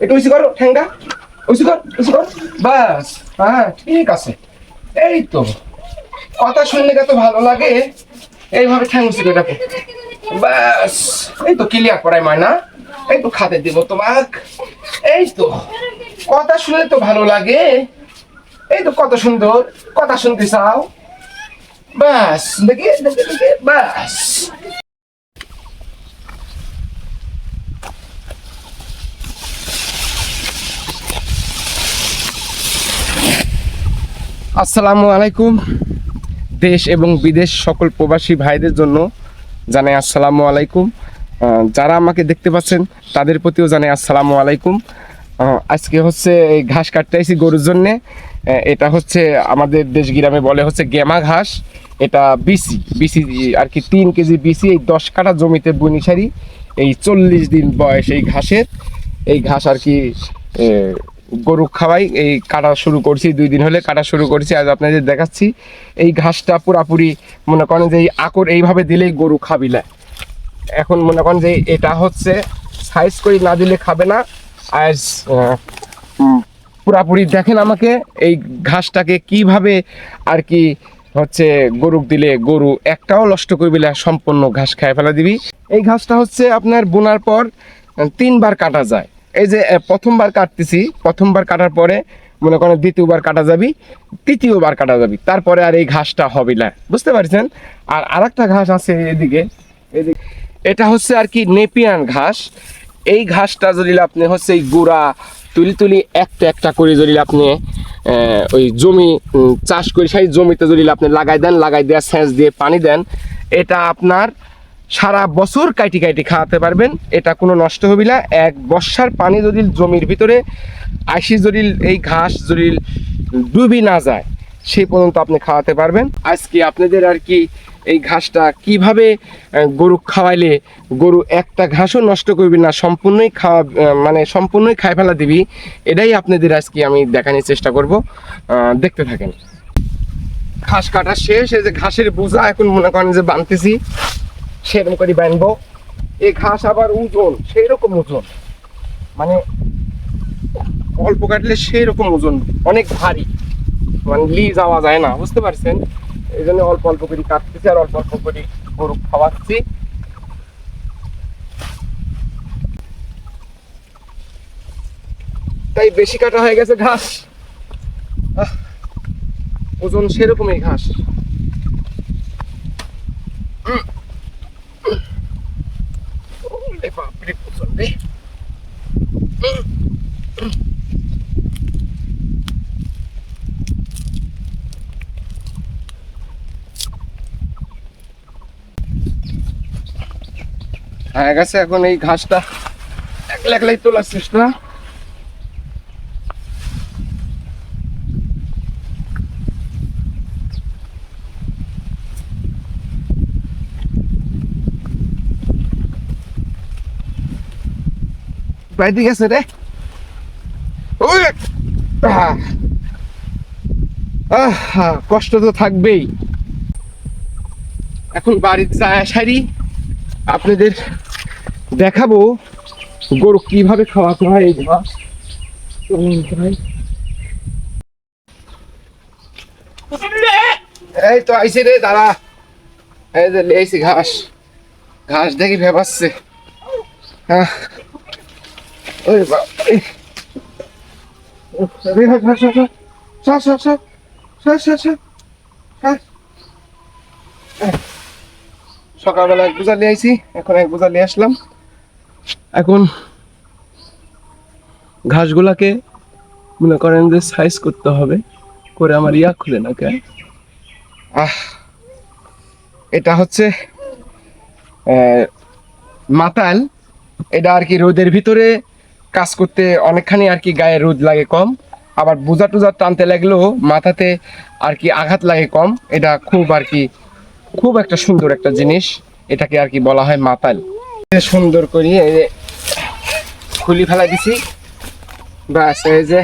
একটু উঁচু করো ঠ্যাংটা উঁচু কর উঁচু কর। বাস হ্যাঁ ঠিক আছে। এই তো। কথা শুনলে কত ভালো লাগে, এইভাবে ঠ্যাং উঁচু করে বাস, এই তো ক্লিয়ার করাই ময়না এই তো খাতে দিব তোমাক। এই তো। কথা শুনলে তো ভালো লাগে। এই তো কত সুন্দর। কথা শুনতে চাও। বাস, দেখি দেখি দেখি। বাস। আসসালামু আলাইকুম। দেশ এবং বিদেশ সকল প্রবাসী ভাইদের জন্য জানাই আসসালামু আলাইকুম। যারা আমাকে দেখতে পাচ্ছেন, তাদের প্রতিও জানাই আসসালামু আলাইকুম। আজকে হচ্ছে এই ঘাস কাটতে আইছি গরুর জন্যে। এটা হচ্ছে আমাদের দেশ গ্রামে বলে হচ্ছে গেমা ঘাস। এটা বিসি বিসি আর কি তিন কেজি বিসি, এই দশ কাঠা জমিতে বুনিসারি এই চল্লিশ দিন বয়স এই ঘাসের। এই ঘাস আর কি গরু খাওয়াই, এই কাটা শুরু করছি, দুই দিন হলে কাটা শুরু করছি। আজ আপনাদের দেখাচ্ছি, এই ঘাসটা পুরাপুরি মনে করেন যে এই আকর এইভাবে দিলেই গরু খাবি না। এখন মনে করেন যে এটা হচ্ছে সাইজ করে না দিলে খাবে না। আজ পুরাপুরি দেখেন আমাকে এই ঘাসটাকে কীভাবে আর কি হচ্ছে গরুক দিলে গরু একটাও নষ্ট করবি না, সম্পূর্ণ ঘাস খায় ফেলা দিবি। এই ঘাসটা হচ্ছে আপনার বোনার পর তিনবার কাটা যায়। এই যে প্রথমবার কাটতেছি, প্রথমবার কাটার পরে মনে করেন দ্বিতীয়বার কাটা যাবি, তৃতীয়বার কাটা যাবি, তারপরে আর এই ঘাসটা হবে না। বুঝতে পারছেন? আর আরেকটা ঘাস আছে এদিকে এদিকে। এটা হচ্ছে আর কি নেপিয়ান ঘাস। এই ঘাসটা যদি আপনি হচ্ছে এই গুড়া তুলি তুলি একটা একটা করে যদি আপনি ওই জমি চাষ করে, সেই জমিতে যদি আপনি লাগাই দেন, লাগাই দেওয়া সেচ দিয়ে পানি দেন, এটা আপনার সারা বছর কাইটি কাইটি খাওয়াতে পারবেন। এটা কোনো নষ্ট হবে না। এক বর্ষার পানি যদি জমির ভিতরে আইসি যদি এই ঘাস যদি ডুবি না যায় সেই পর্যন্ত আপনি খাওয়াতে পারবেন। আজকে আপনাদের আর কি এই ঘাসটা কীভাবে গরু খাওয়াইলে গরু একটা ঘাসও নষ্ট করবি না, সম্পূর্ণই খাওয়া মানে সম্পূর্ণই খাই ফেলা দিবি, এটাই আপনাদের আজকে আমি দেখানোর চেষ্টা করব। দেখতে থাকেন। ঘাস কাটা শেষ, এই যে ঘাসের বোঝা এখন মনে করেন যে বানতেছি। সেরকম করে বানবো। এই ঘাস আবার ওজন সেই রকম ওজন। মানে অল্প কাটলে সেই রকম ওজন, অনেক ভারী। মানে লি যাওয়া যায় না, বুঝতে পারছেন? এই জন্য অল্প অল্প করে কাটতেছি আর অল্প অল্প করে গরু খাওয়াচ্ছি। তাই বেশি কাটা হয়ে গেছে ঘাস। ওজন সেরকমই ঘাস উম। ওরে বাপরে, ওজন রে। হয়ে, গেছে এখন এই ঘাসটা। একলা একলাই তোলার চেষ্টা। বাইরে গেছে রে। কষ্ট তো থাকবেই। এখন বাড়িতে যায় সারি। আপনাদের দেখাবো গরু কীভাবে খাওয়াতে হয় এই এই তো আইসে রে দাঁড়া। এই যে লেছি ঘাস। ঘাস দেখি ভেবাচ্ছে। হ্যাঁ। সর। এই, সকালবেলা এক বোঝা নিয়ে আইছি এখন এক বোঝা নিয়ে আসলাম। এখন ঘাসগুলাকে মনে করেন যে সাইজ করতে হবে, করে আমার ইয়া খুলে না কে। আহ, এটা হচ্ছে মাতাল। এটা আর কি রোদের ভিতরে কাজ করতে অনেকখানি আর কি গায়ে রোদ লাগে কম। আবার বোঝা টুজা টানতে লাগলেও মাথাতে আর কি আঘাত লাগে কম। এটা খুব আর কি, খুব একটা সুন্দর একটা জিনিস। এটাকে আর কি বলা হয় মাতাল। সুন্দর করি খুলি ফেলা দিছি। ব্যাস, এই যে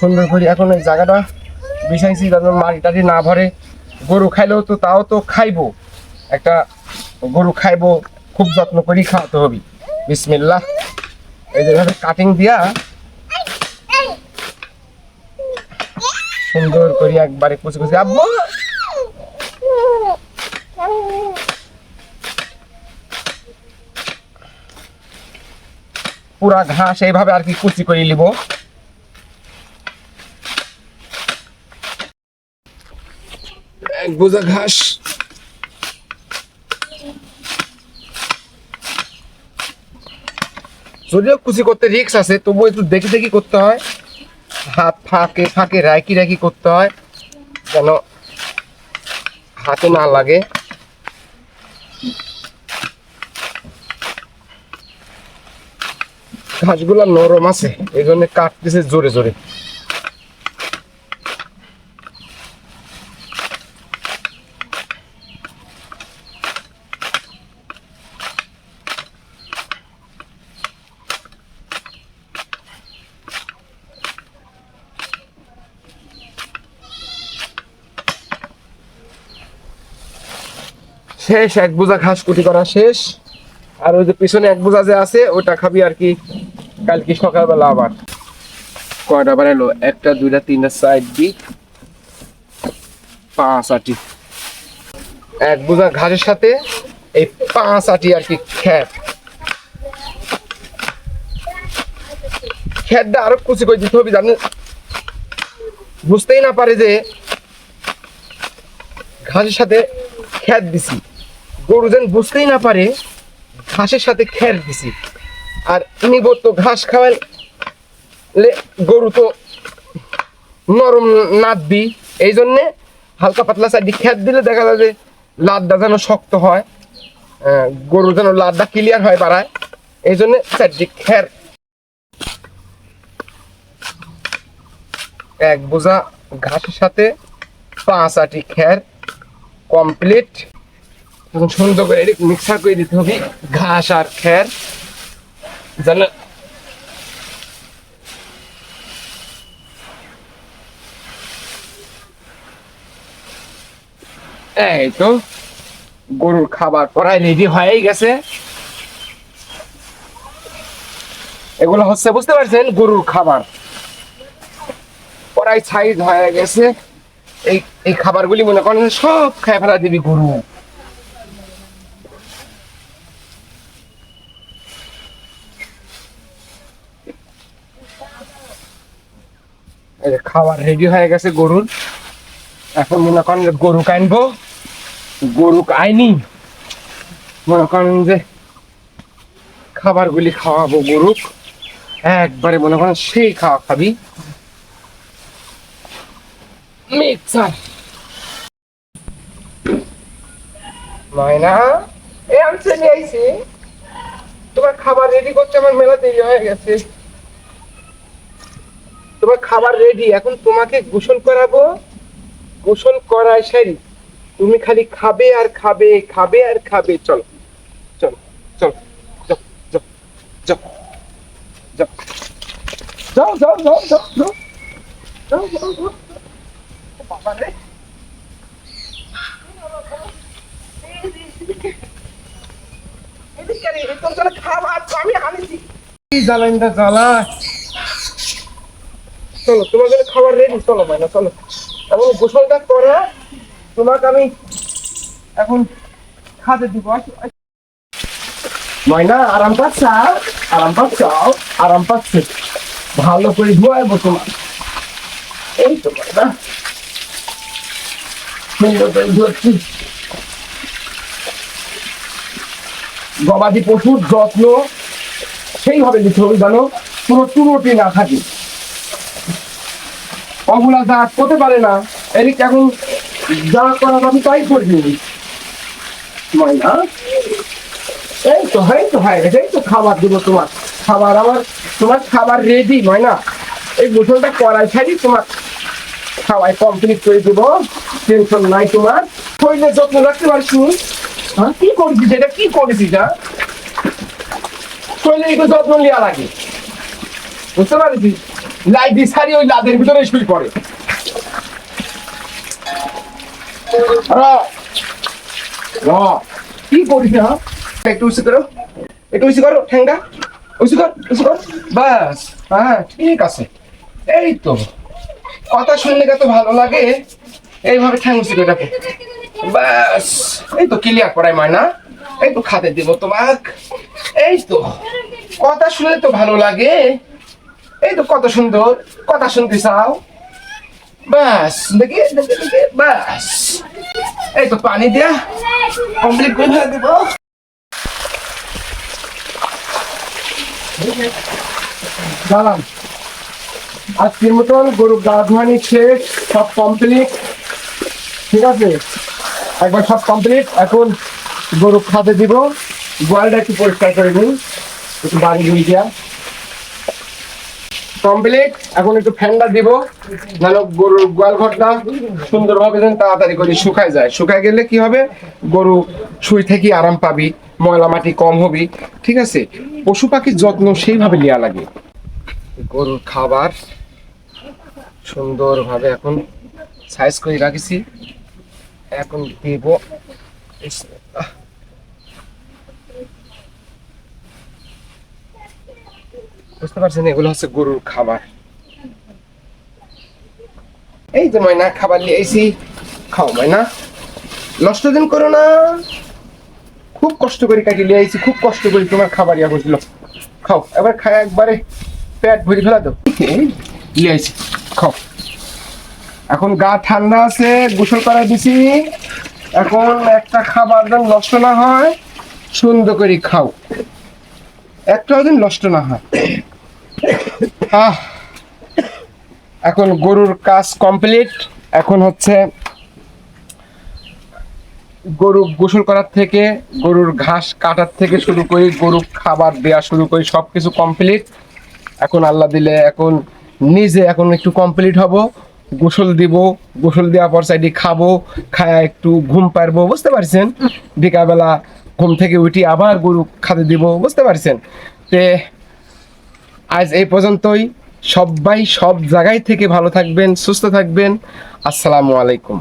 সুন্দর করে এখন এই জায়গাটা বিছাইছি যাতে মাটি টাটি না ভরে। গরু খাইলেও তো তাও তো খাইবো। একটা গরু খাইবো, খুব যত্ন করেই খাওয়াতে হবে। বিসমিল্লাহ। এই যেভাবে কাটিং দিয়া সুন্দর করে একবারে কুচি কুচি আব্বু! পুরা ঘাস এইভাবে আর কি কুচি করে নিব। ঘাস। যদিও কুচি করতে রিক্স আছে তবু একটু দেখে দেখি করতে হয়। হাত ফাঁকে ফাঁকে রাখি রাখি করতে হয়, যেন হাতে না লাগে। ঘাসগুলো নরম আছে এই জন্য কাটতেছে জোরে জোরে। শেষ, এক বোঝা ঘাস কুটি করা শেষ। আর ওই যে পিছনে এক বোঝা যে আছে ওটা খাবি আর কি। কালকে সকালবেলা আবার। কয়টা বার এলো? একটা, দুইটা, তিনটা, চার, দিক, পাঁচ, আটি। এক বোঝা ঘাসের সাথে এই পাঁচ, আটি আর কি খ্যাত খ্যাতটা আরও কুচি করে দিতে হবে জানেন? বুঝতেই না পারে যে ঘাসের সাথে খ্যাত দিছি। গরু যেন বুঝতেই না পারে, ঘাসের সাথে খ্যার দিছি। আর নিব তো ঘাস খাওয়ালে। গরু তো নরম নাদবি এই জন্যে হালকা পাতলা সাইড খ্যাত দিলে দেখা যায় যে লাদটা যেন শক্ত হয় গরু যেন লাদটা ক্লিয়ার হয় বাড়ায়। এই জন্যে চারটি খ্যার এক বোঝা ঘাসের সাথে পাঁচ আটি খ্যার কমপ্লিট সুন্দর করে মিক্সার করে দিতে হবে ঘাস আর খ্যার যেন এই তো, গরুর খাবার করাই রেডি হয়েই গেছে। এগুলো হচ্ছে, বুঝতে পারছেন, গরুর খাবার। কড়াই সাইজ হয়ে গেছে। এই এই খাবারগুলি মনে করেন সব খায় ফেলা দিবি গরু। খাবার রেডি হয়ে গেছে গরুর। এখন মনে করেন যে গরু কানবো। গরু আইনি মনে করেন যে খাবারগুলি খাওয়াবো গরুক। একবারে মনে করেন সেই খাওয়া খাবি। মিক্সার ময়না এই আমি চলে আইছি। তোমার খাবার রেডি করতে আমার মেলা দেরি হয়ে গেছে। তোমার খাবার রেডি এখন তোমাকে গোসল করাবো গোসল করায় সারি তুমি খালি খাবে আর খাবে খাবে আর খাবে চলো চলো চলো যাও জ্বালা চলো, তোমার জন্য খাবার রেডি চলো মাইনা, চলো। এবং গোসলটা করে, তোমাকে আমি এখন খাতে দিব। ময়না আরাম পাচ্ছাও আরাম পাচ্ছাও আরাম পাচ্ছে? ভালো করে ধোয়াবো তোমার। এই তো ময়না ধুচ্ছি গবাদি পশুর যত্ন সেইভাবে নিতে হবে জানো কোনো চুরোটি না থাকে। অগুলা যা করতে পারে না। এদিক এখন যা করার আমি তাই করবি। ময়না এই তো হয় তো হয়, এটাই তো খাবার দিব তোমার। খাবার আমার, তোমার খাবার রেডি ময়না এই গোসলটা করাই ছাড়ি তোমার খাওয়াই কমপ্লিট করে দেবো। টেনশন নাই তোমার। শরীরের যত্ন রাখতে পারছি হ্যাঁ কি করেছিস এটা? কি করেছিস হ্যাঁ? শরীরে একটু যত্ন নেওয়া লাগে। বুঝতে পারছিস? লাইট সারি ওই লাদের ভিতরে শুই পড়ে। কি করিস হ্যাঁ? একটু করো একটু করো কর কর। বাস হ্যাঁ ঠিক আছে। এই তো। কথা শুনলে কত ভালো লাগে। এইভাবে ঠ্যাং উঁচু করে রাখো। বাস এই তো ক্লিয়ার করাই ময়না এই তো খাতে দিব তোমাক। এই তো। কথা শুনলে তো ভালো লাগে। এই তো কত সুন্দর, কথা শুনতে চাও? বাস দেখি দেখি দেখি বাস এই তো পানি দিয়া কমপ্লিট করে দিব। দাঁড়ান। আজকের মতন গরু গা ধোয়ানি শেষ, সব কমপ্লিট ঠিক আছে? একবার সব কমপ্লিট এখন গরু খাতে দিব। গোয়ালটা একটু পরিষ্কার করে নিন একটু বাড়ি ধুই দিয়া কমপ্লিট এখন একটু ফ্যানটা দিব, নাহলে গরুর গোয়াল ঘরটা সুন্দরভাবে যেন তাড়াতাড়ি করে শুকায় যায়। শুকায় গেলে কি হবে? গরু শুই থেকে আরাম পাবি, ময়লা মাটি কম হবি, ঠিক আছে? পশু পাখির যত্ন সেইভাবে নেওয়া লাগে। গরুর খাবার সুন্দরভাবে এখন সাইজ করে রাখিছি। এখন দিব বুঝতে পারছেন? এগুলো হচ্ছে গরুর খাবার। এই যে ময়না, খাবার নিয়ে এসি খাও ময়না। নষ্ট দিন করো না। খুব কষ্ট করে কাটি নিয়ে আইছি খুব কষ্ট করে তোমার খাবার ইয়া করছিল খাও। এবার খায় একবারে পেট ভরে ফেলা তো নিয়ে আইছি খাও। এখন গা ঠান্ডা আছে, গোসল করা দিছি। এখন একটা খাবার যেন নষ্ট না হয়, সুন্দর করে খাও। একটাও যেন নষ্ট না হয়। এখন গরুর কাজ কমপ্লিট এখন হচ্ছে গরু গোসল করার থেকে, গরুর ঘাস কাটার থেকে শুরু করি গরু খাবার দেওয়া শুরু করি সব কিছু কমপ্লিট এখন আল্লাহ দিলে এখন নিজে এখন একটু কমপ্লিট হব, গোসল দিব, গোসল দেওয়ার পর সাইডে খাব, খায়া একটু ঘুম পারব বুঝতে পারছেন? বিকালবেলা ঘুম থেকে উঠি আবার গরু খাতে দিব, বুঝতে পারছেন? তে আজ এই পর্যন্তই। সবাই সব জায়গায় থেকে ভালো থাকবেন সুস্থ থাকবেন। আসসালামু আলাইকুম।